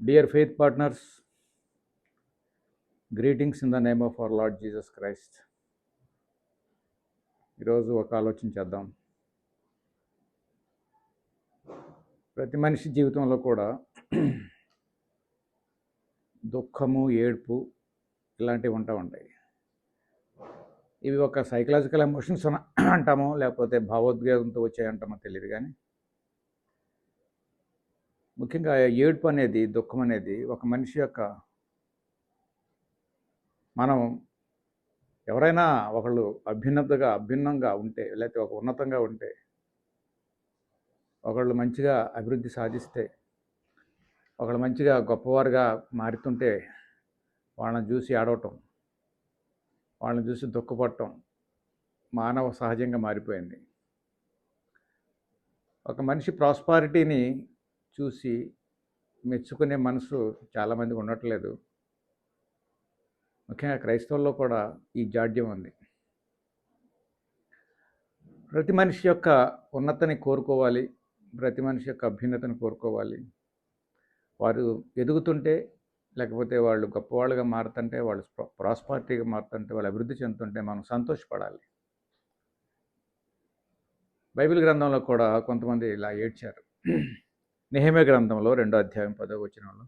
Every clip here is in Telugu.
Dear faith partners, greetings in the name of our lord Jesus Christ ఈరోజు ఒక ఆలోచన చేద్దాం. ప్రతి మనిషి జీవితంలో కూడా దుఃఖము ఏడ్పు ఇలాంటివి ఉంటా ఉంటాయి. ఇవి ఒక సైకలాజికల్ ఎమోషన్స్ అంటామో లేకపోతే భావోద్వేగంతో వచ్చాయంటామో తెలియదు కానీ ముఖ్యంగా ఏడుపు అనేది దుఃఖం అనేది ఒక మనిషి యొక్క మనం ఎవరైనా ఒకళ్ళు అభ్యున్నతగా అభ్యున్నంగా ఉంటే లేకపోతే ఒక ఉన్నతంగా ఉంటే ఒకళ్ళు మంచిగా అభివృద్ధి సాధిస్తే ఒకళ్ళు మంచిగా గొప్పవారుగా మారుతుంటే వాళ్ళని చూసి ఆడవటం వాళ్ళని చూసి దుఃఖపడటం మానవ సహజంగా మారిపోయింది. ఒక మనిషి ప్రాస్పారిటీని చూసి మెచ్చుకునే మనసు చాలామందికి ఉండట్లేదు. ముఖ్యంగా క్రైస్తవుల్లో కూడా ఈ జాడ్యం ఉంది. ప్రతి మనిషి యొక్క ఉన్నతని కోరుకోవాలి ప్రతి మనిషి యొక్క అభ్యున్నతను కోరుకోవాలి. వారు ఎదుగుతుంటే లేకపోతే వాళ్ళు గొప్పవాళ్ళుగా మారుతుంటే వాళ్ళు ప్రాస్పారిటీగా మారుతుంటే వాళ్ళు అభివృద్ధి చెందుతుంటే మనం సంతోషపడాలి. బైబిల్ గ్రంథంలో కూడా కొంతమంది ఇలా ఏడ్చారు. నిహమే గ్రంథంలో రెండో అధ్యాయం పదో వచనంలో.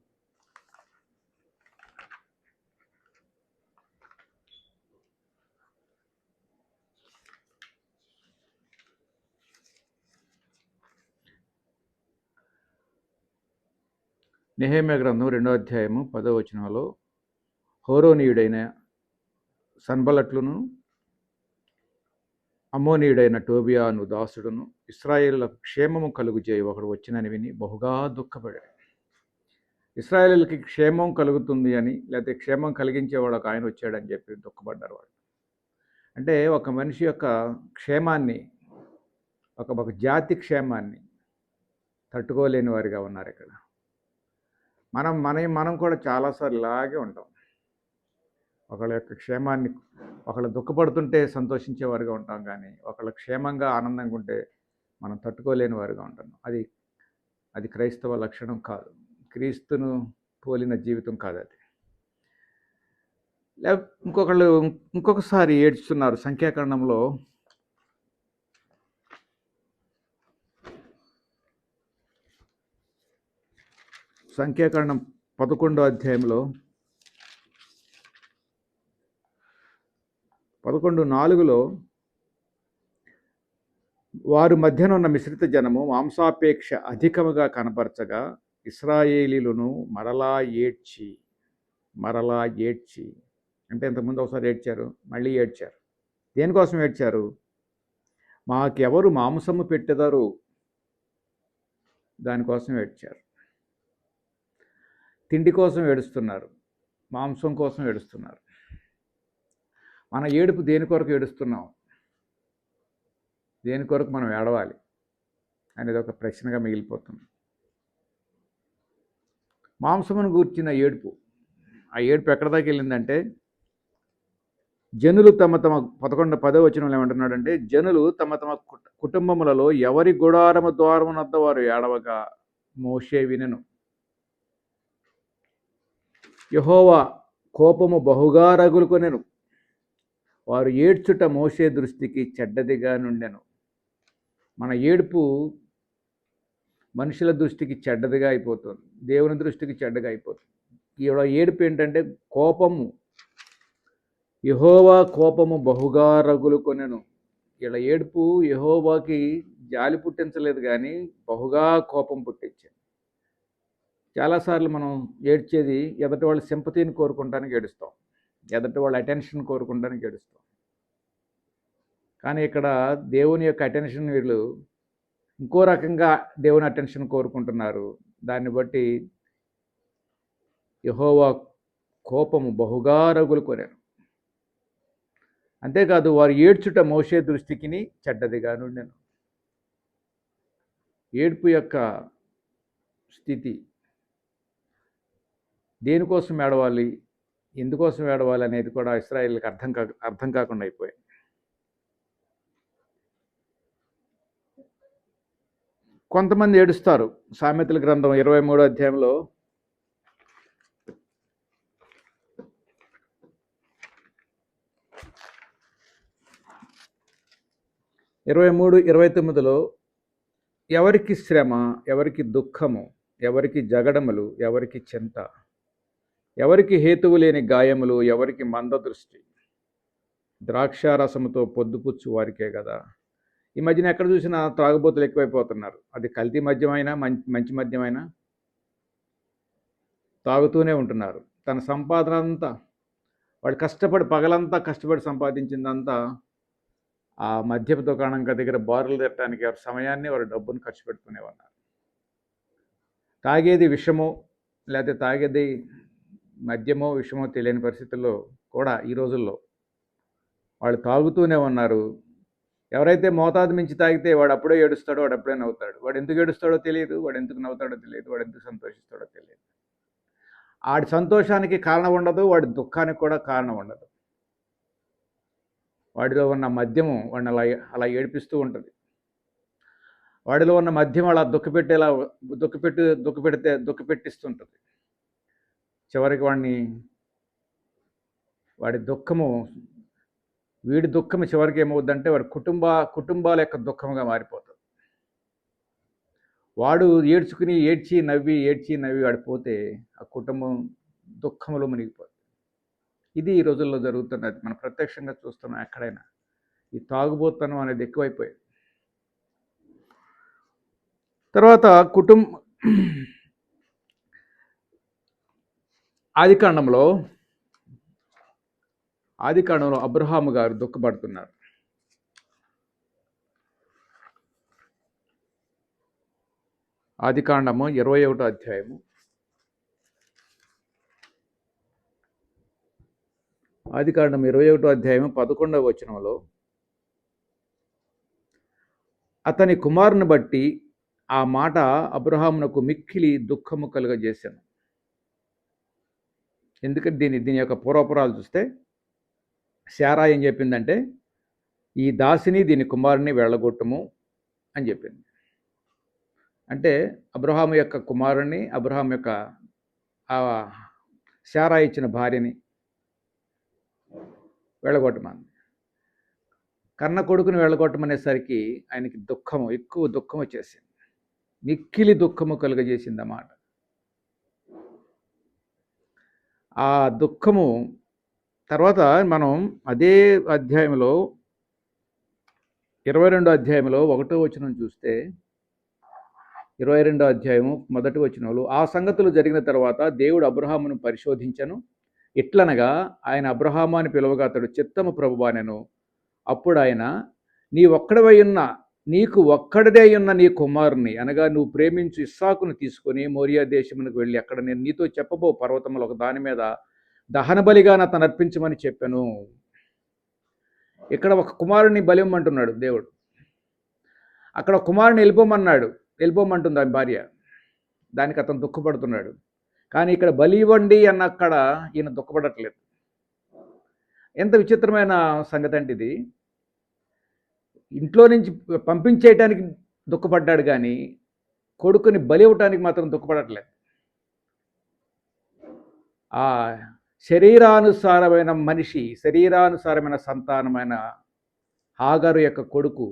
నిహేమ్య గ్రంథం రెండో అధ్యాయము పదో వచనంలో హోరోనీయుడైన సన్బలట్లును అమ్మోనీయుడైన టోబియాను దాసుడును ఇస్రాయేళ్ళ క్షేమము కలుగు చేయి. ఒకడు వచ్చినని విని బహుగా దుఃఖపడాడు. ఇస్రాయేలీలకి క్షేమం కలుగుతుంది అని లేకపోతే క్షేమం కలిగించేవాడు ఒక ఆయన వచ్చాడని చెప్పి దుఃఖపడ్డారు వాళ్ళు. అంటే ఒక మనిషి యొక్క క్షేమాన్ని ఒక ఒక జాతి క్షేమాన్ని తట్టుకోలేని వారిగా ఉన్నారు ఇక్కడ. మనం మన మనం కూడా చాలాసార్లు ఇలాగే ఉంటాం. ఒకళ్ళ యొక్క క్షేమాన్ని ఒకళ్ళు దుఃఖపడుతుంటే సంతోషించేవారుగా ఉంటాం కానీ ఒకళ్ళ క్షేమంగా ఆనందంగా ఉంటే మనం తట్టుకోలేని వారుగా ఉంటాం. అది అది క్రైస్తవ లక్షణం కాదు. క్రీస్తును పోలిన జీవితం కాదు అది. లే ఇంకొకళ్ళు ఇంకొకసారి ఏడ్చుతున్నారు సంఖ్యాకరణంలో. సంఖ్యాకరణం పదకొండో అధ్యాయంలో పదకొండు నాలుగులో వారు మధ్యన ఉన్న మిశ్రిత జనము మాంసాపేక్ష అధికముగా కనపరచగా ఇస్రాయేలీలను మరలా ఏడ్చి మరలా ఏడ్చి. అంటే ఇంతకుముందు ఒకసారి ఏడ్చారు మళ్ళీ ఏడ్చారు. దేనికోసం ఏడ్చారు? మాకెవరు మాంసము పెట్టెదరు? దానికోసం ఏడ్చారు. తిండి కోసం ఏడుస్తున్నారు మాంసం కోసం ఏడుస్తున్నారు. మన ఏడుపు దేని కొరకు ఏడుస్తున్నాం? దేని కొరకు మనం ఏడవాలి? అనేది ఒక ప్రశ్నగా మిగిలిపోతుంది. మాంసమును గూర్చిన ఏడుపు ఆ ఏడుపు ఎక్కడ దాకా వెళ్ళిందంటే జనులు తమ తమ పదకొండు పదో వచనంలో ఏమంటున్నాడంటే జనులు తమ తమ కుటుంబములలో ఎవరి గుడారము ద్వారమునద్ద వారు ఏడవగా మోషే వినను. యహోవా కోపము బహుగా రగులుకొనెను. వారు ఏడ్చుట మోసే దృష్టికి చెడ్డదిగా నుండెను. మన ఏడుపు మనుషుల దృష్టికి చెడ్డదిగా అయిపోతుంది. దేవుని దృష్టికి చెడ్డగా అయిపోతుంది. ఈవిడ ఏడుపు ఏంటంటే కోపము. యహోవా కోపము బహుగా రగులు కొనెను. ఇలా ఏడుపు యహోవాకి జాలి పుట్టించలేదు కానీ బహుగా కోపం పుట్టించింది. చాలాసార్లు మనం ఏడ్చేది ఎదటి వాళ్ళ సింపతిని కోరుకుంటానికి ఏడుస్తాం. ఎదటి వాళ్ళ అటెన్షన్ కోరుకుంటానికి ఏడుస్తాం. కానీ ఇక్కడ దేవుని యొక్క అటెన్షన్ వీళ్ళు ఇంకో రకంగా దేవుని అటెన్షన్ కోరుకుంటున్నారు. దాన్ని బట్టి యహోవా కోపము బహుగా రగులు కోరారు. అంతేకాదు వారు ఏడ్చుట మోసే దృష్టికిని చెడ్డదిగా నుండెను ఏడ్పు యొక్క స్థితి దేనికోసం ఏడవాలి ఎందుకోసం ఏడవాలి అనేది కూడా ఇస్రాయిల్కి అర్థం కా అర్థం కాకుండా అయిపోయింది కొంతమంది ఏడుస్తారు. సామెతల గ్రంథం ఇరవై మూడో అధ్యాయంలో ఇరవై మూడు ఇరవై తొమ్మిదిలో ఎవరికి శ్రమ ఎవరికి దుఃఖము ఎవరికి జగడములు ఎవరికి చింత? ఎవరికి హేతువు లేని గాయములు ఎవరికి మందదృష్టి? ద్రాక్షారసముతో పొద్దుపుచ్చు వారికే కదా ఈ మధ్యన ఎక్కడ చూసినా త్రాగుబోతులు ఎక్కువైపోతున్నారు. అది కల్తీ మద్యమైనా మంచి మంచి మద్యమైనా? తాగుతూనే ఉంటున్నారు. తన సంపాదన అంతా వాడు కష్టపడి పగలంతా కష్టపడి సంపాదించిందంతా ఆ మద్యపు దుకాణం దగ్గర బారులు తిట్టడానికి వారి సమయాన్ని వారి డబ్బును ఖర్చు పెట్టుకునే ఉన్నారు తాగేది విషమో లేకపోతే తాగేది మద్యమో విషమో తెలియని పరిస్థితుల్లో కూడా ఈ రోజుల్లో వాళ్ళు తాగుతూనే ఉన్నారు. ఎవరైతే మోతాదు మించి తాగితే వాడు అప్పుడే ఏడుస్తాడో వాడు అప్పుడే నవ్వుతాడు. వాడు ఎందుకు ఏడుస్తాడో తెలియదు వాడు ఎందుకు నవ్వుతాడో తెలియదు వాడు ఎందుకు సంతోషిస్తాడో తెలియదు. వాడి సంతోషానికి కారణం ఉండదు వాడి దుఃఖానికి కూడా కారణం ఉండదు. వాడిలో ఉన్న మద్యము వాడిని అలా అలా ఏడిపిస్తూ ఉంటుంది. వాడిలో ఉన్న మద్యం అలా దుఃఖపెట్టేలా దుఃఖపెట్టి దుఃఖపెడితే దుఃఖపెట్టిస్తుంటుంది. చివరికి వాడిని వాడి దుఃఖము వీడి దుఃఖం చివరికి ఏమవుద్దంటే వాడి కుటుంబ కుటుంబాల యొక్క దుఃఖముగా మారిపోతుంది వాడు ఏడ్చుకుని ఏడ్చి నవ్వి ఏడ్చి నవ్వి వాడిపోతే ఆ కుటుంబం దుఃఖంలో మునిగిపోతుంది ఇది ఈ రోజుల్లో జరుగుతున్నది. మనం ప్రత్యక్షంగా చూస్తున్నాం ఎక్కడైనా. ఈ తాగుబోతనం అనేది ఎక్కువైపోయింది. తర్వాత కుటుంబ ఆదికాండంలో ఆదికాండంలో అబ్రహాము గారు దుఃఖపడుతున్నారు. ఆదికాండము ఇరవై ఒకటో అధ్యాయము. ఆదికాండం ఇరవై ఒకటో అధ్యాయము పదకొండవ వచనంలో అతని కుమారుని బట్టి ఆ మాట అబ్రహామునకు మిక్కిలి దుఃఖము కలుగజేశాను. ఎందుకంటే దీని దీని యొక్క పూర్వపురాలు చూస్తే శారా ఏం చెప్పిందంటే ఈ దాసిని దీని కుమారుని వెళ్ళగొట్టము అని చెప్పింది. అంటే అబ్రహాము యొక్క కుమారుణ్ణి అబ్రహాం యొక్క శారా ఇచ్చిన భార్యని వెళ్ళగొట్టమని కన్న కొడుకుని వెళ్ళగొట్టమనేసరికి ఆయనకి దుఃఖము ఎక్కువ దుఃఖం వచ్చేసింది. మిక్కిలి దుఃఖము కలుగజేసింది అన్నమాట ఆ దుఃఖము తర్వాత మనం అదే అధ్యాయంలో ఇరవై రెండో అధ్యాయంలో ఒకటో వచనం చూస్తే ఇరవై రెండో అధ్యాయము మొదటి వచనంలో ఆ సంగతులు జరిగిన తర్వాత దేవుడు అబ్రహామును పరిశోధించను. ఇట్లనగా ఆయన అబ్రహాము అని పిలువగా అతడు చిత్తము ప్రభువానెను. అప్పుడు ఆయన నీ ఒక్కడవై ఉన్న నీకు ఒక్కడదే ఉన్న నీ కుమారుని అనగా నువ్వు ప్రేమించు ఇస్సాకును తీసుకొని మోరియా దేశమునకు వెళ్ళి అక్కడ నేను నీతో చెప్పబో పర్వతములు ఒక దాని మీద దహన బలిగా తను అర్పించమని చెప్పాను. ఇక్కడ ఒక కుమారుని బలిమ్మంటున్నాడు దేవుడు. అక్కడ కుమారుని వెళ్ళిపోమన్నాడు వెళ్ళిపోమంటుంది ఆమె భార్య. దానికి అతను దుఃఖపడుతున్నాడు. కానీ ఇక్కడ బలి ఇవ్వండి అన్న అక్కడ ఈయన దుఃఖపడట్లేదు. ఎంత విచిత్రమైన సంగతి అంటే ఇది. ఇంట్లో నుంచి పంపించేయటానికి దుఃఖపడ్డాడు కానీ కొడుకుని బలి ఇవ్వటానికి మాత్రం దుఃఖపడట్లేదు. శరీరానుసారమైన మనిషి శరీరానుసారమైన సంతానమైన హాగరు యొక్క కొడుకు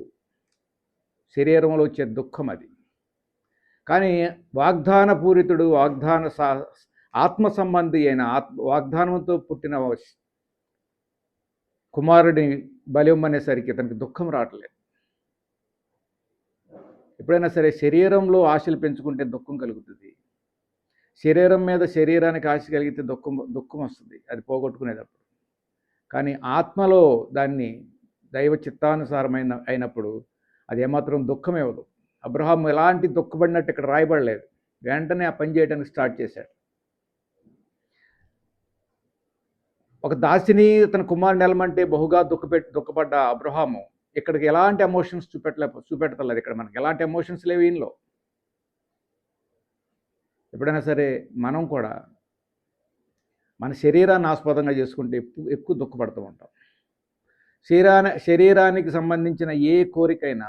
శరీరంలో వచ్చే దుఃఖం అది. కానీ వాగ్దాన పూరితుడు వాగ్దాన సా ఆత్మ సంబంధి అయిన ఆత్మ వాగ్దానంతో పుట్టిన కుమారుడిని బలివ్వమనేసరికి అతనికి దుఃఖం రావట్లేదు. ఎప్పుడైనా సరే శరీరంలో ఆశలు పెంచుకుంటే దుఃఖం కలుగుతుంది. శరీరం మీద శరీరానికి ఆశ కలిగితే దుఃఖం దుఃఖం వస్తుంది. అది పోగొట్టుకునేటప్పుడు. కానీ ఆత్మలో దాన్ని దైవ చిత్తానుసారమైన అయినప్పుడు అది ఏమాత్రం దుఃఖం ఇవ్వదు అబ్రహాం ఎలాంటి దుఃఖపడినట్టు ఇక్కడ రాయబడలేదు. వెంటనే ఆ పని చేయడానికి స్టార్ట్ చేశాడు. ఒక దాసిని తన కుమారుని ఎలమంటే బహుగా దుఃఖపెట్టి దుఃఖపడ్డ అబ్రహాము ఇక్కడికి ఎలాంటి ఎమోషన్స్ చూపెట్టలే చూపెట్టలేదు ఇక్కడ మనకి ఎలాంటి ఎమోషన్స్ లేవు ఈయనలో. ఎప్పుడైనా సరే మనం కూడా మన శరీరాన్ని ఆస్పదంగా చేసుకుంటే ఎక్కువ ఎక్కువ దుఃఖపడుతూ ఉంటాం. శరీరాన్ని శరీరానికి సంబంధించిన ఏ కోరికైనా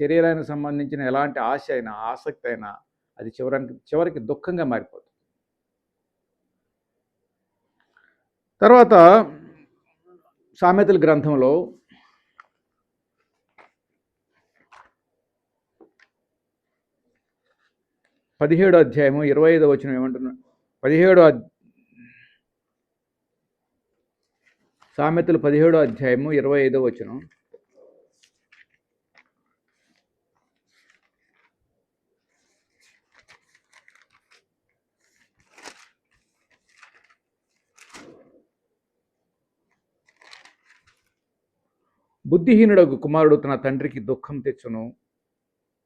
శరీరానికి సంబంధించిన ఎలాంటి ఆశ అయినా ఆసక్తి అయినా అది చివరికి చివరికి దుఃఖంగా మారిపోతుంది. తర్వాత సామెతల గ్రంథంలో పదిహేడో అధ్యాయము ఇరవై ఐదో వచ్చిన ఏమంటున్నా పదిహేడో సామెతలు పదిహేడో అధ్యాయము ఇరవై ఐదో వచనం. బుద్ధిహీనుడకు కుమారుడు తన తండ్రికి దుఃఖం తెచ్చును.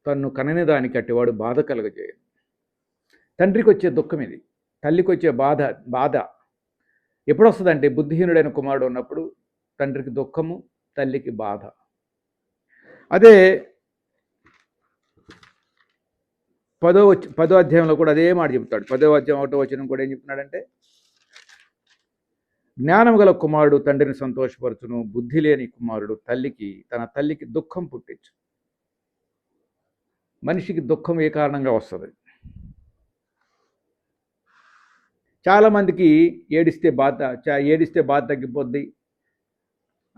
తన్ను కనని దానికి అట్టివాడు బాధ కలగజేయను. తండ్రికి వచ్చే దుఃఖం ఇది. తల్లికి వచ్చే బాధ బాధ. ఎప్పుడు వస్తుందంటే బుద్ధిహీనుడైన కుమారుడు ఉన్నప్పుడు తండ్రికి దుఃఖము తల్లికి బాధ. అదే పదో పదో అధ్యాయంలో కూడా అదే మాట చెప్తాడు. పదో అధ్యాయం ఒకటో వచ్చిన కూడా ఏం చెప్తున్నాడంటే జ్ఞానం గల కుమారుడు తండ్రిని సంతోషపరచును బుద్ధి లేని కుమారుడు తల్లికి తన తల్లికి దుఃఖం పుట్టించు. మనిషికి దుఃఖం ఏ కారణంగా వస్తుంది? చాలామందికి ఏడిస్తే బాధ చా- ఏడిస్తే బాధ తగ్గిపోద్ది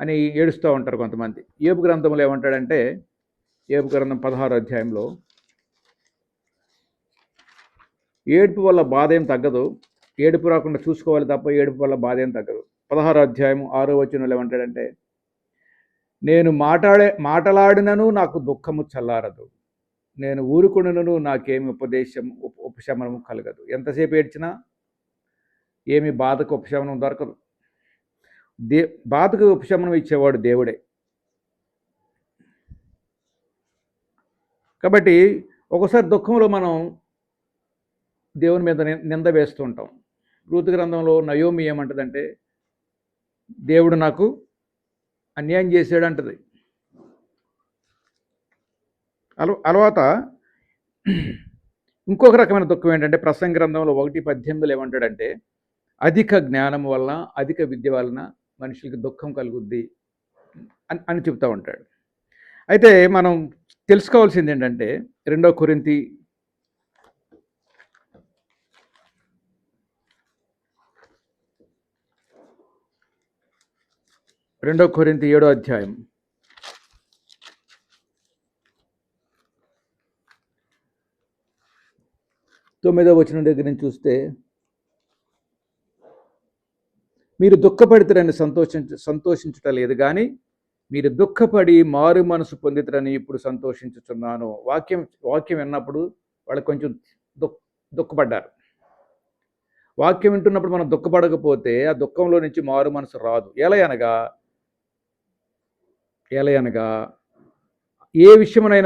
అని ఏడుస్తూ ఉంటారు కొంతమంది. ఏపు గ్రంథంలో ఏమంటాడంటే ఏపు గ్రంథం పదహారు అధ్యాయంలో ఏడుపు వల్ల బాధ ఏం తగ్గదు ఏడుపు రాకుండా చూసుకోవాలి తప్ప ఏడుపు వల్ల బాధ ఏం తగ్గదు. పదహారు అధ్యాయం ఆరో వచనంలో ఏమంటాడంటే నేను మాట్లాడే మాటలాడినను నాకు దుఃఖము చల్లారదు. నేను ఊరుకుడునను నాకేమి ఉపదేశం ఉప- ఉపశమనము కలగదు. ఎంతసేపు ఏడ్చినా ఏమి బాధకు ఉపశమనం దొరకదు. దే బాధకు ఉపశమనం ఇచ్చేవాడు దేవుడే. కాబట్టి ఒకసారి దుఃఖంలో మనం దేవుని మీద ని- నింద వేస్తూ ఉంటాం. రూతు గ్రంథంలో నయోమి ఏమంటదంటే దేవుడు నాకు అన్యాయం చేశాడు అంటది అలవాత? ఇంకొక రకమైన దుఃఖం ఏంటంటే ప్రసంగ గ్రంథంలో ఒకటి పద్దెనిమిదిలో ఏమంటాడంటే అధిక జ్ఞానం వలన అధిక విద్య వలన మనుషులకి దుఃఖం కలుగుద్ది అని అని చెప్తూ ఉంటాడు. అయితే మనం తెలుసుకోవాల్సింది ఏంటంటే రెండో కొరింతి రెండో కొరింత ఏడో అధ్యాయం. తొమ్మిదో వచనం దగ్గర నుంచి చూస్తే మీరు దుఃఖపడితరని సంతోషించ సంతోషించుట లేదు కానీ మీరు దుఃఖపడి మారు మనసు పొందితరని ఇప్పుడు సంతోషించుచున్నాను. వాక్యం వాక్యం విన్నప్పుడు వాళ్ళు కొంచెం దుఃఖ దుఃఖపడ్డారు. వాక్యం వింటున్నప్పుడు మనం దుఃఖపడకపోతే ఆ దుఃఖంలో నుంచి మారు మనసు రాదు. ఎలా అనగా? ఎలా అనగా? ఏ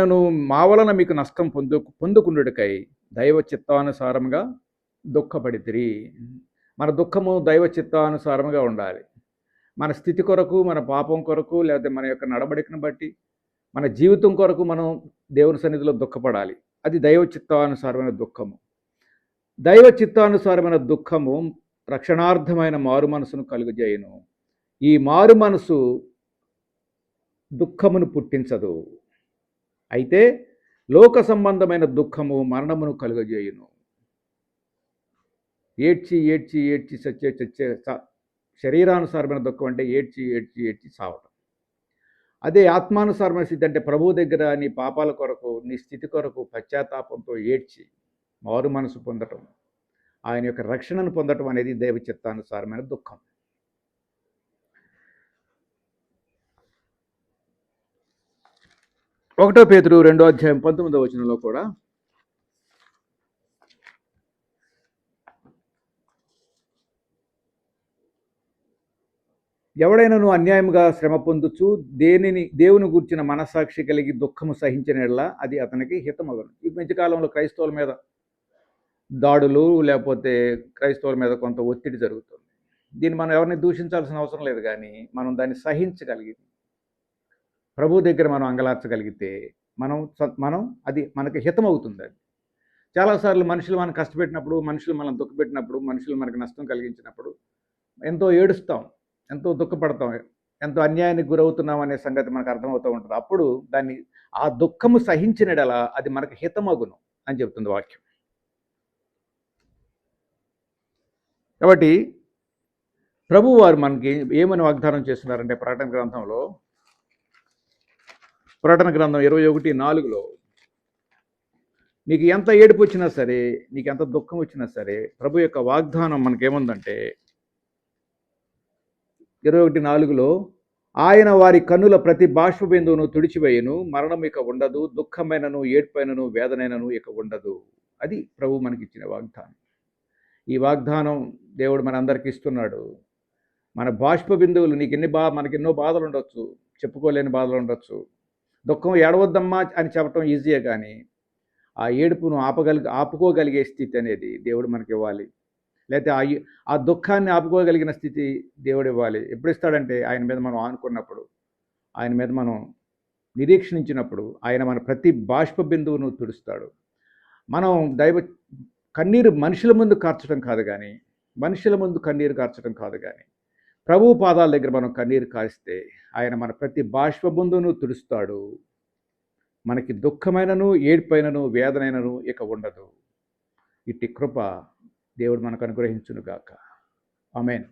నువ్వు మా వలన మీకు నష్టం పొందు పొందుకుండుకై దైవ చిత్తానుసారంగా దుఃఖపడితిరి. మన దుఃఖము దైవ చిత్తానుసారముగా ఉండాలి. మన స్థితి కొరకు మన పాపం కొరకు లేకపోతే మన యొక్క నడబడికను బట్టి మన జీవితం కొరకు మనం దేవుని సన్నిధిలో దుఃఖపడాలి. అది దైవ చిత్తానుసారమైన దుఃఖము. దైవ చిత్తానుసారమైన దుఃఖము రక్షణార్థమైన మారు మనసును కలుగజేయును. ఈ మారు మనసు దుఃఖమును పుట్టించదు. అయితే లోక సంబంధమైన దుఃఖము మరణమును కలుగజేయును. ఏడ్చి ఏడ్చి ఏడ్చి చచ్చే చచ్చే శరీరానుసారమైన దుఃఖం అంటే ఏడ్చి ఏడ్చి ఏడ్చి సావటం. అదే ఆత్మానుసారమైన స్థితి అంటే ప్రభు దగ్గర నీ పాపాల కొరకు నీ స్థితి కొరకు పశ్చాత్తాపంతో ఏడ్చి మారు మనసు పొందటం ఆయన యొక్క రక్షణను పొందటం అనేది దైవ చిత్తానుసారమైన దుఃఖం. ఒకటో పేతురు రెండో అధ్యాయం పంతొమ్మిదో వచనంలో కూడా ఎవడైనాను అన్యాయముగా శ్రమ పొందుచు దేనిని దేవుని గూర్చిన మనసాక్షి కలిగి దుఃఖము సహించిన అది అతనికి హితమగను ఈ మధ్యకాలంలో క్రైస్తవుల మీద దాడులు లేకపోతే క్రైస్తవుల మీద కొంత ఒత్తిడి జరుగుతుంది. దీన్ని మనం ఎవరిని దూషించాల్సిన అవసరం లేదు కానీ మనం దాన్ని సహించగలిగితే ప్రభు దగ్గర మనం అంగలార్చగలిగితే మనం మనం అది మనకి హితమవుతుంది అది. చాలాసార్లు మనుషులు మనం కష్టపెట్టినప్పుడు మనుషులు మనం దుఃఖపెట్టినప్పుడు మనుషులు మనకి నష్టం కలిగించినప్పుడు ఎంతో ఏడుస్తాం. ఎంతో దుఃఖపడతాం. ఎంతో అన్యాయానికి గురవుతున్నాం అనే సంగతి మనకు అర్థమవుతూ ఉంటుంది. అప్పుడు దాన్ని ఆ దుఃఖము సహించినడలా అది మనకు హితమగును అని చెప్తుంది వాక్యం. కాబట్టి ప్రభువారు మనకి ఏమని వాగ్దానం చేస్తున్నారంటే ప్రకటన గ్రంథంలో ప్రకటన గ్రంథం ఇరవై ఒకటి నాలుగులో నీకు ఎంత ఏడుపు వచ్చినా సరే నీకు ఎంత దుఃఖం వచ్చినా సరే ప్రభు యొక్క వాగ్దానం మనకేముందంటే ఇరవై ఒకటి నాలుగులో ఆయన వారి కన్నుల ప్రతి బాష్పబిందువును తుడిచివేయను మరణం ఇక ఉండదు దుఃఖమైనను ఏడ్పైనను వేదనైనను ఇక ఉండదు. అది ప్రభు మనకిచ్చిన వాగ్దానం. ఈ వాగ్దానం దేవుడు మనందరికి ఇస్తున్నాడు. మన బాష్ప బిందువులు నీకు ఎన్ని బా మనకి ఎన్నో బాధలు ఉండొచ్చు చెప్పుకోలేని బాధలు ఉండొచ్చు దుఃఖం ఏడవద్దమ్మా అని చెప్పటం ఈజీయే కానీ ఆ ఏడుపును ఆపగలిగి ఆపుకోగలిగే స్థితి అనేది దేవుడు మనకి ఇవ్వాలి లేకపోతే ఆ ఆ దుఃఖాన్ని ఆపుకోగలిగిన స్థితి దేవుడు ఇవ్వాలి. ఎప్పుడు ఇస్తాడంటే ఆయన మీద మనం ఆనుకున్నప్పుడు ఆయన మీద మనం నిరీక్షించినప్పుడు ఆయన మన ప్రతి బాష్ప బిందువును తుడుస్తాడు. మనం దైవ కన్నీరు మనుషుల ముందు కార్చడం కాదు కానీ మనుషుల ముందు కన్నీరు కార్చడం కాదు కానీ ప్రభు పాదాల దగ్గర మనం కన్నీరు కారిస్తే ఆయన మన ప్రతి బాష్ప బిందువును తుడుస్తాడు. మనకి దుఃఖమైనను ఏడ్పైనను వేదనైనను ఇక ఉండదు. ఇట్టి కృప దేవుడు మనకు అనుగ్రహించునుగాక. ఆమెన్.